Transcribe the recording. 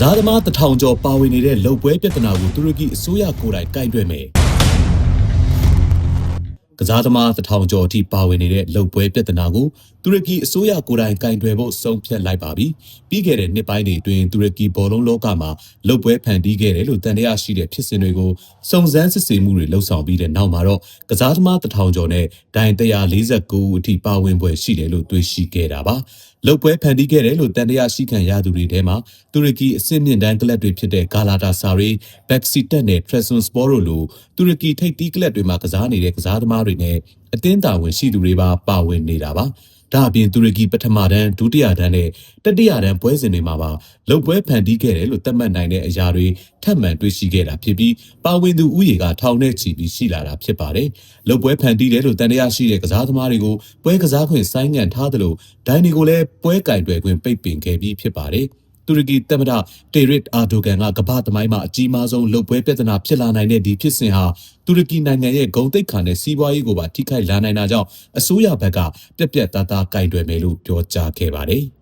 စားသမားတထောင်ကျော်ပါဝင်နေတဲ့လုံပွဲပြဿနာကိုတူရကီအစိုးရကိုယ်တိုင်ကင်တွယ်မယ် ကစားသမားတထောင်ကျော်အထိပါဝင်နေတဲ့လုံပွဲပြဿနာကိုတူရကီအစိုးရကိုယ်တိုင်ကင်တွယ်ဖို့ဆုံးဖြတ်လိုက်ပါပြီပြီးခဲ့တဲ့နှစ်ပိုင်းတွေအတွင်းတူရကီဘောလုံးလောကမှာလုံပွဲဖန်တီးခဲ့တယ်လို့တန်တရားရှိတဲ့ဖြစ်စဉ်တွေကိုစုံစမ်းစစ်ဆေးမှုတွေလှုပ်ဆောင်ပြီးတဲ့နောက်မှာတော့ကစားသမားတထောင်ကျော်နဲ့ဒိုင်149ဦးအထိပါဝင်ပွဲရှိတယ်လို့တွေ့ရှိခဲ့တာပါလုံပွဲဖန်တီးခဲ့တယ်လို့တန်တရားရှိခံရသူတွေထဲမှာတူရကီအစစ်မြင့်တန်းကလပ်တွေဖြစ်တဲ့ဂါလာတာဆာရီဘက်ဆီတက်နဲ့ထရက်ဆွန်စပေါ်တို့လိုတူရကီထိပ်သီးကလပ်တွေမှာကစားနေတဲ့ကစားသမားတွေနဲ့အသင်းတာဝန်ရှိသူတွေပါပါဝင်နေတာပါဒါအပြင်တူရကီပထမတန်းဒုတိယတန်းနဲ့တတိယတန်းပွဲစဉ်တွေမှာပါလုံပွဲဖန်တီးခဲ့တယ်လို့သတ်မှတ်နိုင်တဲ့အရာတွေထပ်မံတွေ့ရှိခဲ့တာဖြစ်ပြီးပါဝင်သူဥယေကထောင်နဲ့ချီပြီးရှိလာတာဖြစ်ပါတယ်။လုံပွဲဖန်တီးတယ်လို့တန်တရားရှိတဲ့ကစားသမားတွေကိုပွဲကစားခွင့်ဆိုင်းငံ့ထားသလိုဒိုင်နီကိုလည်းပွဲကင်တွယ်ခွင့်ပိတ်ပင်ခဲ့ပြီးဖြစ်ပါတယ်။ တူရကီသမ္မတတေရစ်အာဒိုဂန်ကကမ္ဘာသမိုင်းမှာအကြီးမားဆုံးလုတ်ပွဲပြဿနာဖြစ်လာနိုင်တဲ့ဒီဖြစ်စဉ်ဟာတူရကီနိုင်ငံရဲ့ဂုဏ်သိက္ခာနဲ့စီးပွားရေးကိုပါထိခိုက်လာနိုင်တာကြောင့်အစိုးရဘက်ကပြက်ပြက်သားသားကင်တွယ်မယ်လို့ပြောကြားခဲ့ပါတယ်။